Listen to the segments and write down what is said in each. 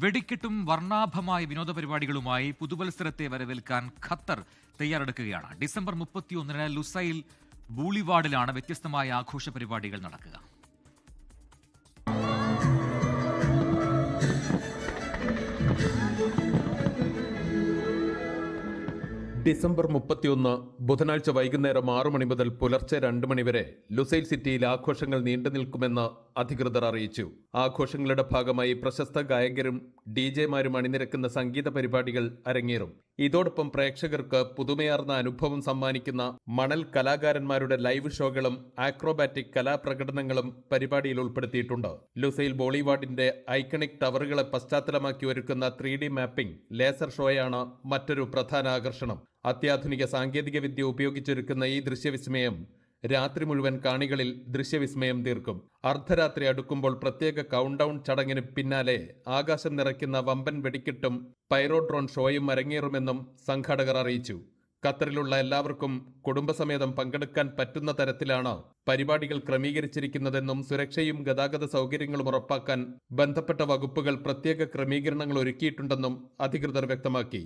വെടിക്കെട്ടും വർണാഭമായ വിനോദ പരിപാടികളുമായി പുതുവത്സരത്തെ വരവേൽക്കാൻ ഖത്തർ തയ്യാറെടുക്കുകയാണ്. ഡിസംബർ മുപ്പത്തിയൊന്നിന് ലുസൈൽ ബൂളിവാർഡിലാണ് വ്യത്യസ്തമായ ആഘോഷ പരിപാടികൾ നടക്കുക. ഡിസംബർ മുപ്പത്തിയൊന്ന് ബുധനാഴ്ച വൈകുന്നേരം ആറു മണി മുതൽ പുലർച്ചെ രണ്ട് മണി വരെ ലുസൈൽ സിറ്റിയിൽ ആഘോഷങ്ങൾ നീണ്ടു നിൽക്കുമെന്ന് അധികൃതർ അറിയിച്ചു. ആഘോഷങ്ങളുടെ ഭാഗമായി പ്രശസ്ത ഗായകരും ഡി ജെമാരും അണിനിരക്കുന്ന സംഗീത പരിപാടികൾ അരങ്ങേറും. ഇതോടൊപ്പം പ്രേക്ഷകർക്ക് പുതുമയാർന്ന അനുഭവം സമ്മാനിക്കുന്ന മണൽ കലാകാരന്മാരുടെ ലൈവ് ഷോകളും ആക്രോബാറ്റിക് കലാപ്രകടനങ്ങളും പരിപാടിയിൽ ഉൾപ്പെടുത്തിയിട്ടുണ്ട്. ലുസൈൽ ബോളിവുഡിന്റെ ഐക്കണിക് ടവറുകളെ പശ്ചാത്തലമാക്കി ഒരുക്കുന്ന ത്രീ ഡി മാപ്പിംഗ് ലേസർ ഷോയാണ് മറ്റൊരു പ്രധാന ആകർഷണം. അത്യാധുനിക സാങ്കേതിക വിദ്യ ഉപയോഗിച്ചൊരുക്കുന്ന ഈ ദൃശ്യവിസ്മയം രാത്രി മുഴുവൻ കാണികളിൽ ദൃശ്യവിസ്മയം തീർക്കും. അർദ്ധരാത്രി അടുക്കുമ്പോൾ പ്രത്യേക കൗണ്ട് ഡൗൺ ചടങ്ങിന് പിന്നാലെ ആകാശം നിറയ്ക്കുന്ന വമ്പൻ വെടിക്കെട്ടും പൈറോഡ്രോൺ ഷോയും അരങ്ങേറുമെന്നും സംഘാടകർ അറിയിച്ചു. ഖത്തറിലുള്ള എല്ലാവർക്കും കുടുംബസമേതം പങ്കെടുക്കാൻ പറ്റുന്ന തരത്തിലാണ് പരിപാടികൾ ക്രമീകരിച്ചിരിക്കുന്നതെന്നും സുരക്ഷയും ഗതാഗത സൗകര്യങ്ങളും ഉറപ്പാക്കാൻ ബന്ധപ്പെട്ട വകുപ്പുകൾ പ്രത്യേക ക്രമീകരണങ്ങൾ ഒരുക്കിയിട്ടുണ്ടെന്നും അധികൃതർ വ്യക്തമാക്കി.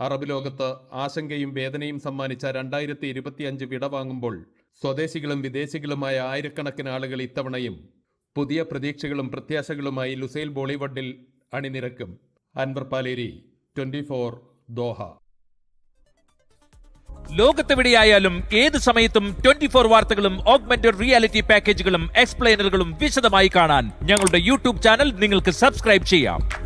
അറബ് ലോകത്ത് ആശങ്കയും വേദനയും സമ്മാനിച്ച രണ്ടായിരത്തി ഇരുപത്തിയഞ്ച് വിട വാങ്ങുമ്പോൾ സ്വദേശികളും വിദേശികളുമായ ആയിരക്കണക്കിന് ആളുകൾ ഇത്തവണയും പുതിയ പ്രതീക്ഷകളും പ്രത്യാശകളുമായി ലുസൈൽ ബോളിവുഡിൽ അണിനിരക്കും. Anwar Paleri twenty four Doha. ലോകത്തെവിടെയായാലും ഏത് സമയത്തും ട്വന്റി ഫോർ വാർത്തകളും ഓഗ്മെന്റഡ് റിയാലിറ്റി പാക്കേജുകളും എക്സ്പ്ലെയിനറുകളും വിശദമായി കാണാൻ ഞങ്ങളുടെ യൂട്യൂബ് ചാനൽ നിങ്ങൾക്ക് സബ്സ്ക്രൈബ് ചെയ്യാം.